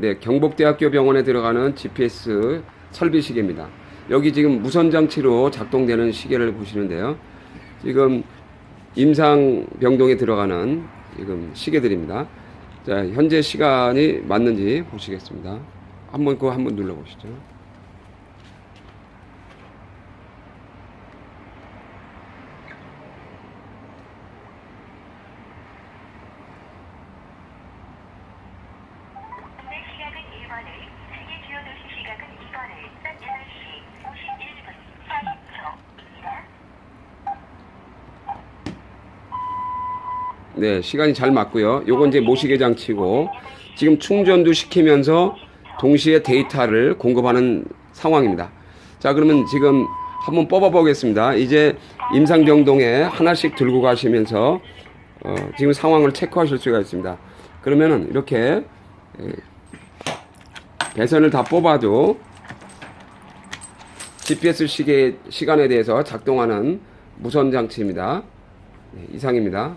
네, 경북대학교 병원에 들어가는 GPS 설비 시계입니다. 여기 지금 무선 장치로 작동되는 시계를 보시는데요. 지금 임상 병동에 들어가는 지금 시계들입니다. 자, 현재 시간이 맞는지 보시겠습니다. 한번 그거 한번 눌러 보시죠. 네, 시간이 잘 맞고요. 요건 이제 모시계 장치고 지금 충전도 시키면서 동시에 데이터를 공급하는 상황입니다. 자, 그러면 지금 한번 뽑아 보겠습니다. 이제 임상병동에 하나씩 들고 가시면서 어, 지금 상황을 체크하실 수가 있습니다. 그러면은 이렇게 예, 에, 배선을 다 뽑아도 GPS 시계 시간에 대해서 작동하는 무선 장치입니다. 네, 이상입니다.